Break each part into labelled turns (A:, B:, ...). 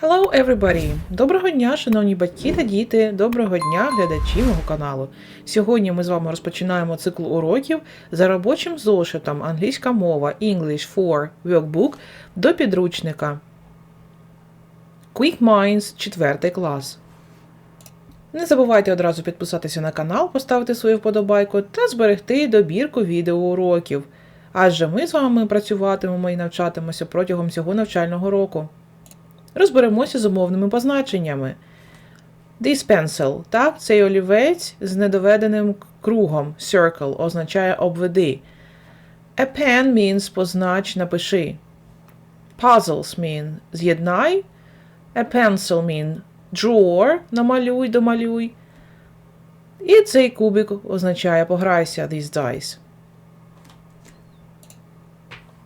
A: Hello everybody! Доброго дня, шановні батьки та діти, доброго дня, глядачі мого каналу. Сьогодні ми з вами розпочинаємо цикл уроків за робочим зошитом англійська мова English for Workbook до підручника Quick Minds 4 клас. Не забувайте одразу підписатися на канал, поставити свою вподобайку та зберегти добірку відеоуроків. Адже ми з вами працюватимемо і навчатимемося протягом цього навчального року. Розберемося з умовними позначеннями. This pencil, цей олівець з недоведеним кругом circle означає обведи. A pen means познач, напиши. Puzzles mean з'єднай. A pencil mean draw, намалюй, домалюй. І цей кубик означає пограйся these dice.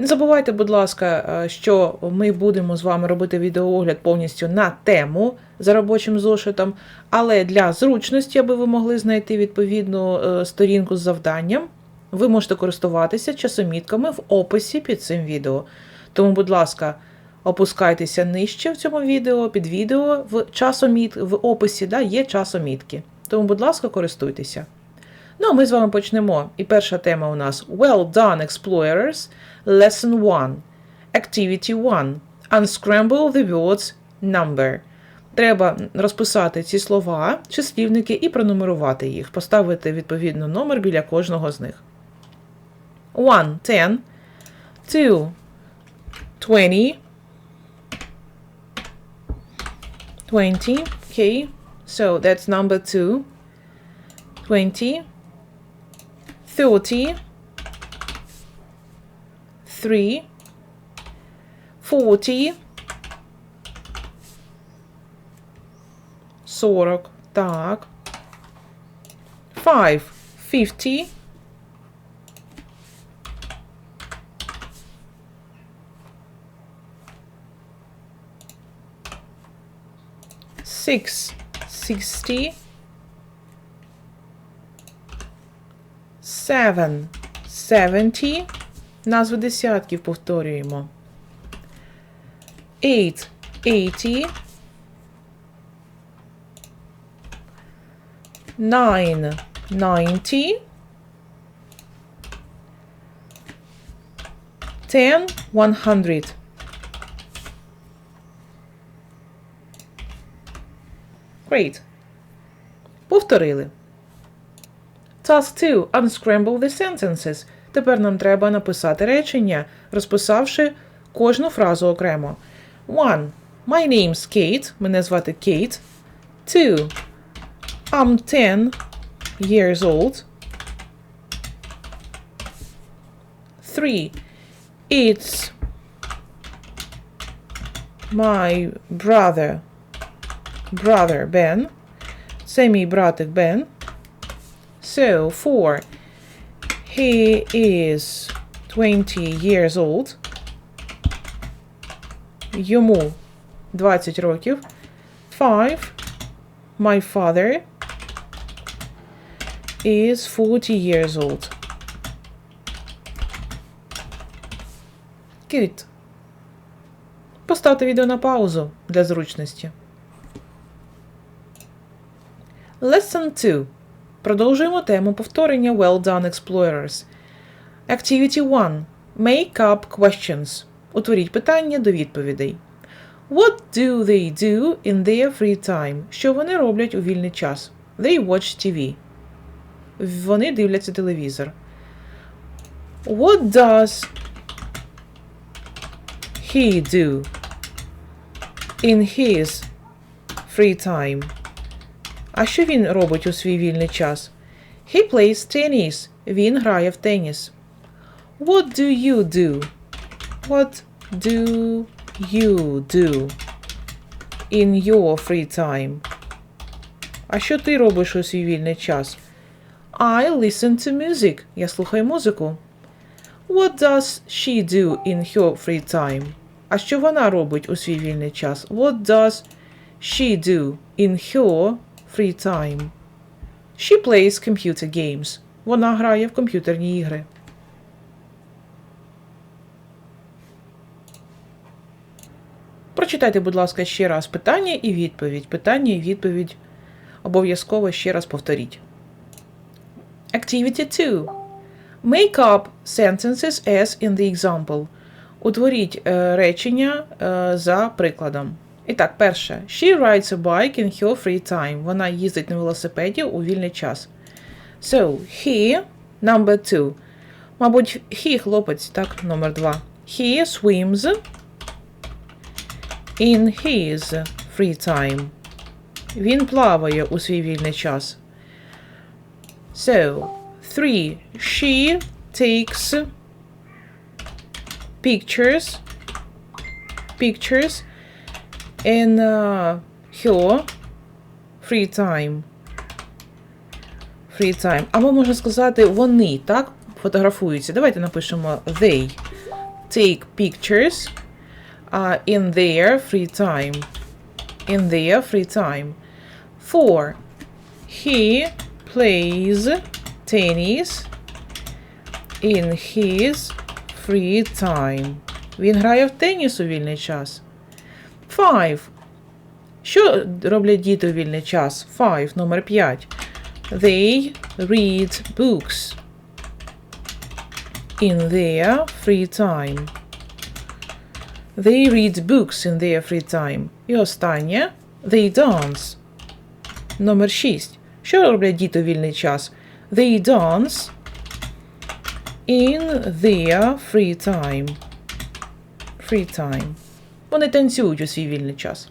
A: Не забувайте, будь ласка, е, що ми будемо з вами робити відеоогляд повністю на тему за робочим зошитом, але для зручності, аби ви могли знайти відповідну е, сторінку з завданням, ви можете користуватися часомітками в описі під цим відео. Тому, будь ласка, опускайтеся нижче в цьому відео, під відео в часоміт, в описі да, є часомітки. Тому, будь ласка, користуйтеся. Ну, а ми з вами почнемо. І перша тема у нас Well done, Explorers, Lesson 1. Activity 1. Unscramble the words number. Треба розписати ці слова, числівники і пронумерувати їх, поставити відповідно номер біля кожного з них. 1. 10. 2. 20. 20. Okay. So that's number 2. 20. 30 3 40 40 так 5 50 6 60 7 70 Назви десятків повторюємо. 8 80 9 90 10 100 Great. Повторили. Task 2. Unscramble the sentences. Тепер нам треба написати речення, розписавши кожну фразу окремо. 1. My name's Kate. Мене звати Кейт. 2. I'm 10 years old. 3. It's my brother. Brother Ben. Це мій братик Бен. So, 4. He is 20 years old. Йому 20 років. 5. My father is 40 years old. Good. Поставте відео на паузу для зручності. Lesson 2. Продовжуємо тему повторення Well Done Explorers. Activity 1. Make up questions. Утворіть питання до відповідей. What do they do in their free time? Що вони роблять у вільний час? They watch TV. Вони дивляться телевізор. What does he do in his free time? А що він робить у свій вільний час? He plays tennis. Він грає в теніс. What do you do? What do you do in your free time? А що ти робиш у свій вільний час? I listen to music. Я слухаю музику. What does she do in her free time? А що вона робить у свій вільний час? What does she do in her free time? She plays computer games. Вона грає в комп'ютерні ігри. Прочитайте, будь ласка, ще раз питання і відповідь. Питання і відповідь обов'язково ще раз повторіть. Activity 2. Make up sentences as in the example. Утворіть е, речення е, за прикладом. І так, перше. She rides a bike in her free time. Вона їздить на велосипеді у вільний час. So, he, number two. Мабуть, he хлопець, так, номер два. He swims in his free time. Він плаває у свій вільний час. So, three. She takes pictures pictures in uh, her free time. Free time. Або можна сказати, вони, так? Фотографуються. Давайте напишемо they take pictures uh, in their free time. In their free time. Four. He plays tennis in his free time. Він грає в теніс у вільний час. Five. Що роблять діти у вільний час? Five, номер 5. They read books in their free time. They read books in their free time. І останнє. They dance. Номер 6. Що роблять діти у вільний час? They dance in their free time. Free time. Вони танцюють у свій вільний час.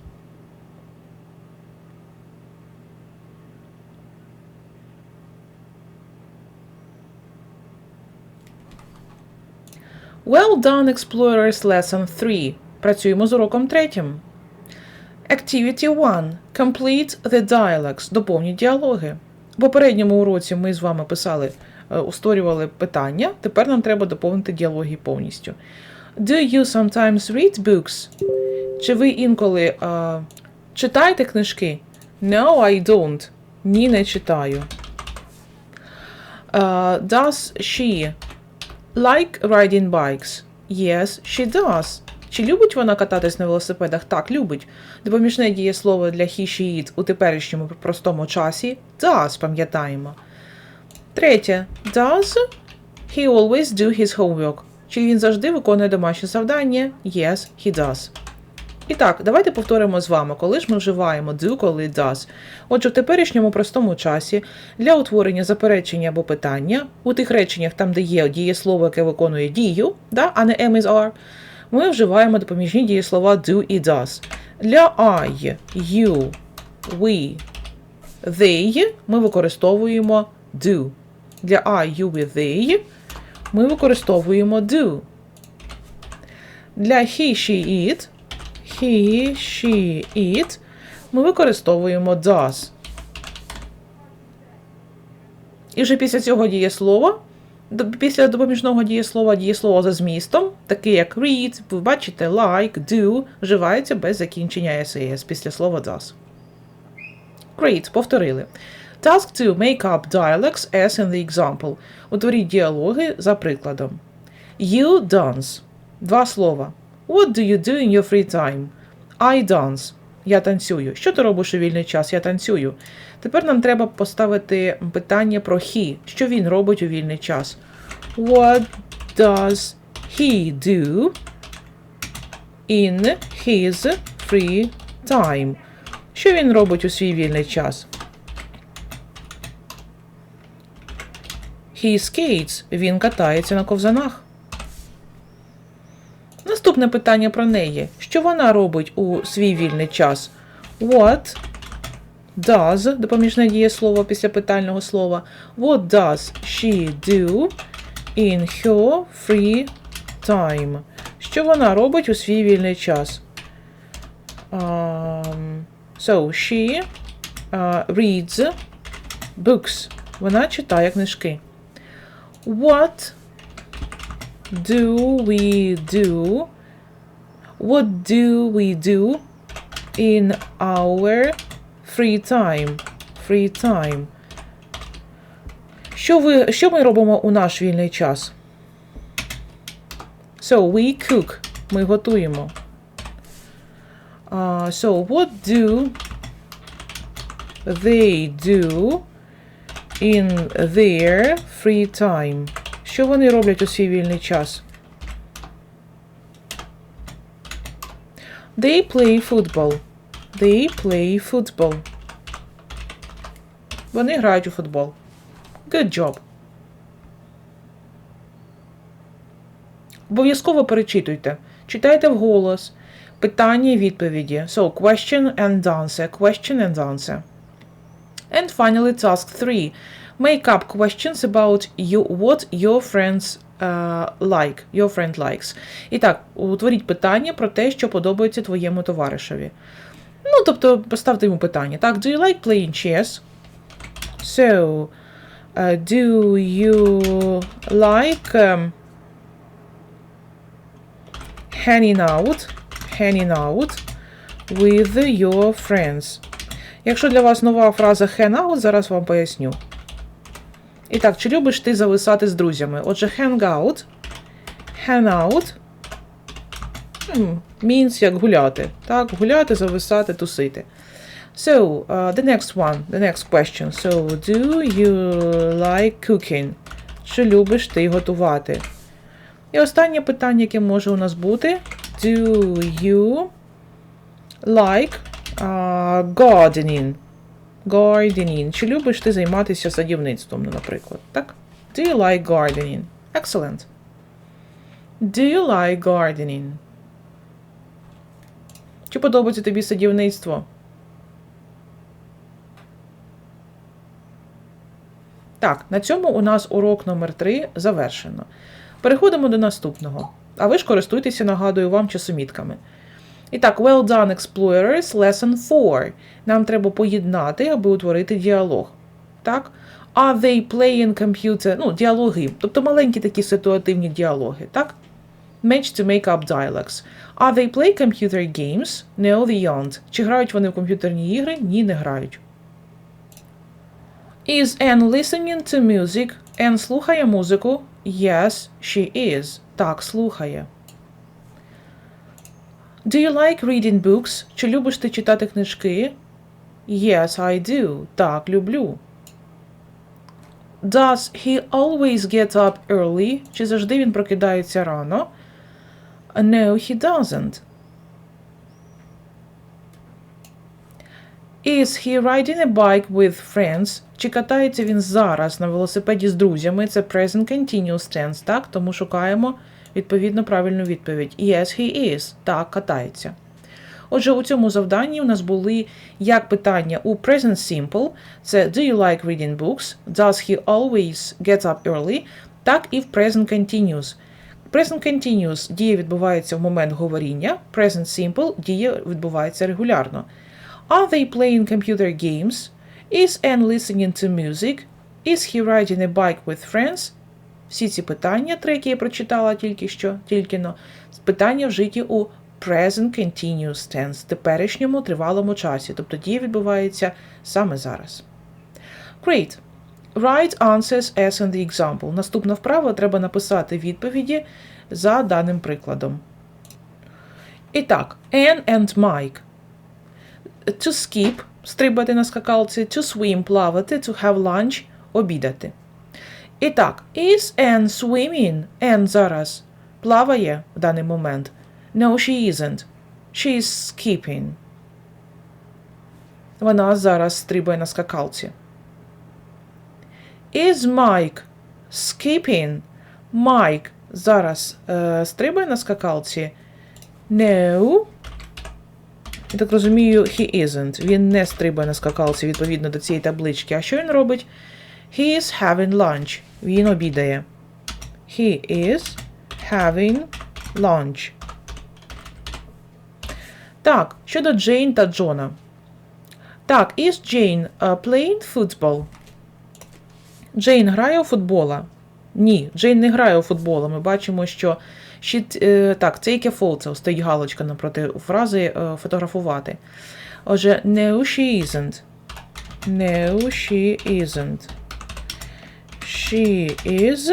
A: Well done, Explorers Lesson 3. Працюємо з уроком третім. Activity 1. Complete the dialogues. Доповніть діалоги. В попередньому уроці ми з вами писали, е, устворювали питання. Тепер нам треба доповнити діалоги повністю. Do you sometimes read books? Чи ви інколи е, читаєте книжки? No, I don't. Ні, не читаю. Е, does she like riding bikes? Yes, she does. Чи любить вона кататись на велосипедах? Так, любить. Допоміжне дієслово для he, she, it у теперішньому простому часі does, пам'ятаємо. Третє. Does he always do his homework? Чи він завжди виконує домашнє завдання? Yes, he does. І так, давайте повторимо з вами, коли ж ми вживаємо do, коли does. Отже, в теперішньому простому часі для утворення заперечення або питання у тих реченнях, там, де є дієслово, яке виконує дію, да, а не am is are, ми вживаємо допоміжні дієслова do і does. Для I, you, we, they ми використовуємо do. Для I, you, we, they ми використовуємо do. Для he, she, it, he, she, it ми використовуємо does. І вже після цього дієслова, після допоміжного дієслова, дієслова за змістом, таке як read, ви бачите, like, do, вживається без закінчення SAS після слова does. Great, повторили. Task 2. Make up dialects as in the example. Утворіть діалоги за прикладом. You dance. Два слова. What do you do in your free time? I dance. Я танцюю. Що ти робиш у вільний час? Я танцюю. Тепер нам треба поставити питання про he. Що він робить у вільний час? What does he do in his free time? Що він робить у свій вільний час? He skates. Він катається на ковзанах. Наступне питання про неї. Що вона робить у свій вільний час? What does, допоміжне дієслово після питального слова. What does she do in her free time? Що вона робить у свій вільний час? Um, so, she uh, reads books. Вона читає книжки. What do we do? What do we do in our free time? Free time. Що, ви, що ми робимо у наш вільний час? So, we cook. Ми готуємо. Uh, so, what do they do in their free time? Що вони роблять у свій вільний час? They play football. They play football. Вони грають у футбол. Good job. Обов'язково перечитуйте. Читайте вголос. Питання і відповіді. So, question and answer. Question and answer. And finally, task 3. Make up questions about you, what your friends uh, like. Your friend likes. І так, утворіть питання про те, що подобається твоєму товаришеві. Ну, тобто, поставте йому питання. Так, do you like playing chess? So, uh, do you like um, hanging out, hanging out with your friends? Якщо для вас нова фраза hang out, зараз вам поясню. І так, чи любиш ти зависати з друзями? Отже, hang out, hang out means як гуляти. Так, гуляти, зависати, тусити. So, uh, the next one, the next question. So, do you like cooking? Чи любиш ти готувати? І останнє питання, яке може у нас бути: Do you like gardening? Gardening. Чи любиш ти займатися садівництвом, ну, наприклад? Так? Do you like gardening? Excellent. Do you like gardening? Чи подобається тобі садівництво? Так, на цьому у нас урок номер 3 завершено. Переходимо до наступного. А ви ж користуйтеся, нагадую вам, часомітками. І так, well done, explorers, lesson 4. Нам треба поєднати, аби утворити діалог. Так? Are they playing computer? Ну, діалоги. Тобто маленькі такі ситуативні діалоги, так? Match to make up dialogues. Are they play computer games? No, they aren't. Чи грають вони в комп'ютерні ігри? Ні, не грають. Is Anne listening to music? Anne слухає музику? Yes, she is. Так, слухає. Do you like reading books? Чи любиш ти читати книжки? Yes, I do. Так, люблю. Does he always get up early? Чи завжди він прокидається рано? No, he doesn't. Is he riding a bike with friends? Чи катається він зараз на велосипеді з друзями? Це present continuous tense, так? Тому шукаємо відповідно правильну відповідь. Yes, he is. Так, катається. Отже, у цьому завданні у нас були як питання у present simple, це Do you like reading books? Does he always get up early? Так і в present continuous. Present continuous дія відбувається в момент говоріння, present simple дія відбувається регулярно. Are they playing computer games? Is Anne listening to music? Is he riding a bike with friends? Всі ці питання, три, які я прочитала тільки що, тільки но, питання вжиті у present continuous tense, теперішньому тривалому часі, тобто дія відбувається саме зараз. Great. Write answers as in the example. Наступна вправа треба написати відповіді за даним прикладом. І так, Anne and Mike. To skip стрибати на скакалці, to swim плавати, to have lunch обідати. І так, is Anne swimming? Anne зараз плаває в даний момент. No, she isn't. She is skipping. Вона зараз стрибає на скакалці. Is Mike skipping? Mike зараз е, стрибає на скакалці? No. Я так розумію, he isn't. Він не стрибає на скакалці відповідно до цієї таблички. А що він робить? He is having lunch. Він обідає. He is having lunch. Так, щодо Джейн та Джона. Так, is Jane uh, playing football? Джейн грає у футбола? Ні, Джейн не грає у футбола. Ми бачимо, що she, е, так, take a photo, стоїть галочка напроти фрази е, фотографувати. Отже, no, she isn't. No, she isn't. She is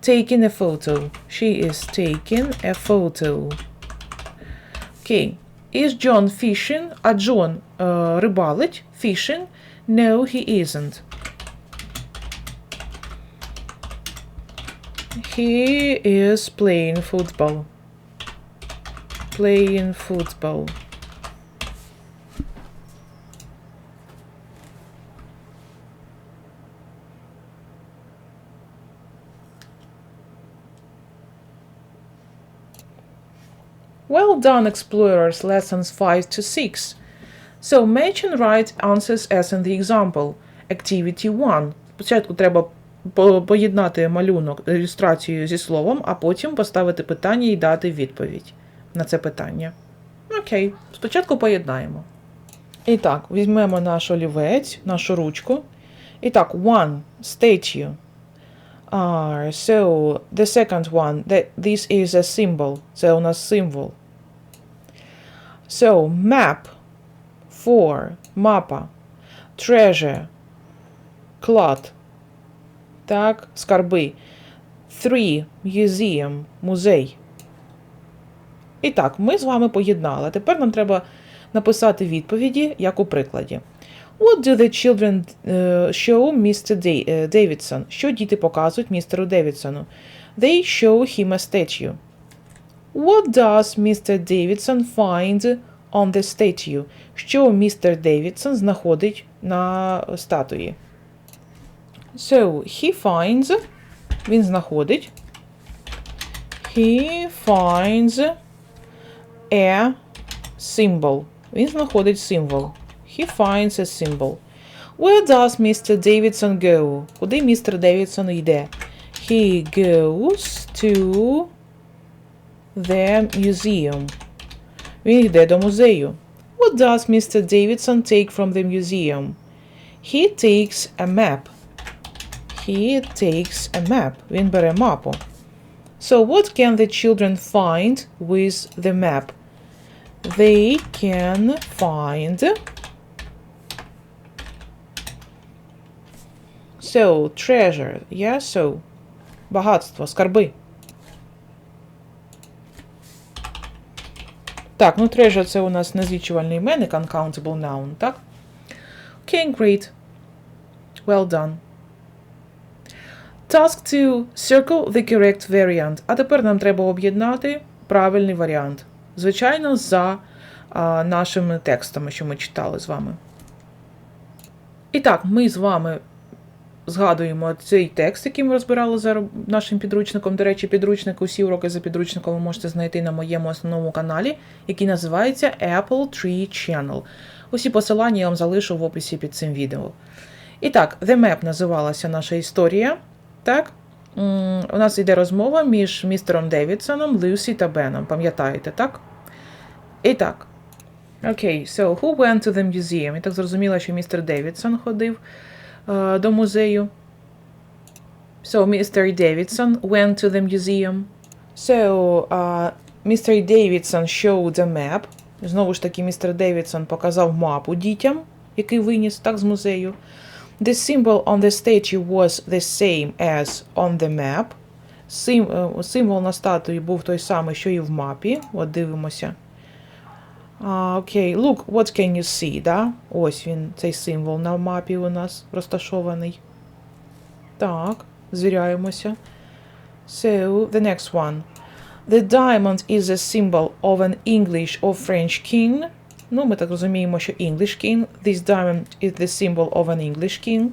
A: taking a photo. She is taking a photo. Окей. Is John fishing? А Джон е, рибалить? Fishing? No, he isn't. He is playing football. Playing football. Well done, explorers, lessons 5 to 6. So, match and write answers as in the example. Activity 1. Спочатку треба поєднати малюнок, ілюстрацію зі словом, а потім поставити питання і дати відповідь на це питання. Окей, спочатку поєднаємо. І так, візьмемо наш олівець, нашу ручку. І так, one, statue. Ah, so the second one, that this is a symbol. Це у нас символ. So, map. Four. Мапа. Treasure. Клад. Так, скарби. Three. Museum. Музей. І так, ми з вами поєднали. Тепер нам треба написати відповіді, як у прикладі. What do the children е, show Mr. Е, Davidson? Що діти показують містеру Девідсону? They show him a statue. What does Mr. Davidson find on the statue? Що містер Девідсон знаходить на статуї? So, he finds. Він знаходить. He finds a symbol. Він знаходить символ. He finds a symbol. Where does Mr. Davidson go? Куди містер Девідсон йде? He goes to the museum. Він йде до музею. What does Mr. Davidson take from the museum? He takes a map. He takes a map. Він бере мапу. So what can the children find with the map? They can find So, treasure. Yeah, so. Багатство, скарби. Так, ну treasure це у нас назичувальний іменник, uncountable noun, так? Okay, great. Well done. Task 2. Circle the correct variant. А тепер нам треба об'єднати правильний варіант. Звичайно, за а, нашими текстами, що ми читали з вами. І так, ми з вами згадуємо цей текст, який ми розбирали за нашим підручником. До речі, підручник, усі уроки за підручником ви можете знайти на моєму основному каналі, який називається Apple Tree Channel. Усі посилання я вам залишу в описі під цим відео. І так, The Map називалася наша історія. Так? У нас йде розмова між містером Девідсоном, Люсі та Беном. Пам'ятаєте, так? І так. Окей, so who went to the museum? І так зрозуміло, що містер Девідсон ходив до музею. So, Mr. Davidson went to the museum. So, uh, Mr. Davidson showed a map. Знову ж таки, містер Девідсон показав мапу дітям, який виніс так з музею. The symbol on the statue was the same as on the map. Сим, е, символ на статуї був той самий, що і в мапі. От дивимося. Окей, look, what can you see, да? Ось він, цей символ на мапі у нас розташований. Так, звіряємося. So, the next one. The diamond is a symbol of an English or French king. Ну, ми так розуміємо, що English king. This diamond is the symbol of an English king.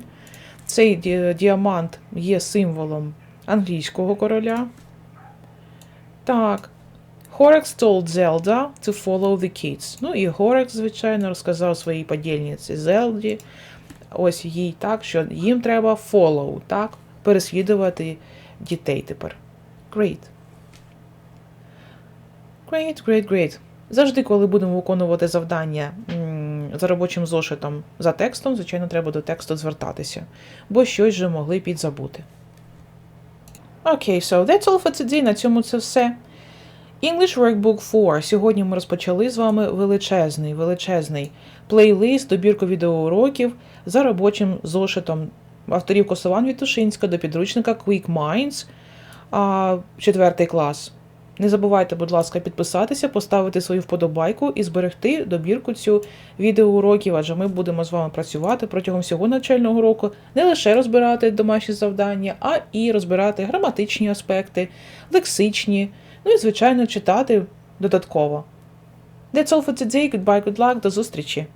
A: Цей ді- діамант є символом англійського короля. Так. Хорекс told Zelda to follow the kids. Ну і Хорекс, звичайно, розказав своїй подільниці Зелді. Ось їй так, що їм треба follow, так? Переслідувати дітей тепер. Great. Great, great, great. Завжди, коли будемо виконувати завдання за робочим зошитом за текстом, звичайно, треба до тексту звертатися, бо щось же могли підзабути. Окей, so that's all for today. На цьому це все. English Workbook 4. Сьогодні ми розпочали з вами величезний, величезний плейлист, добірку відеоуроків за робочим зошитом авторів Косован Вітушинська до підручника Quick Minds, а, четвертий клас. Не забувайте, будь ласка, підписатися, поставити свою вподобайку і зберегти добірку цю відеоуроків, адже ми будемо з вами працювати протягом всього навчального року, не лише розбирати домашні завдання, а і розбирати граматичні аспекти, лексичні, ну і, звичайно, читати додатково. That's all for today. Goodbye, good luck, до зустрічі!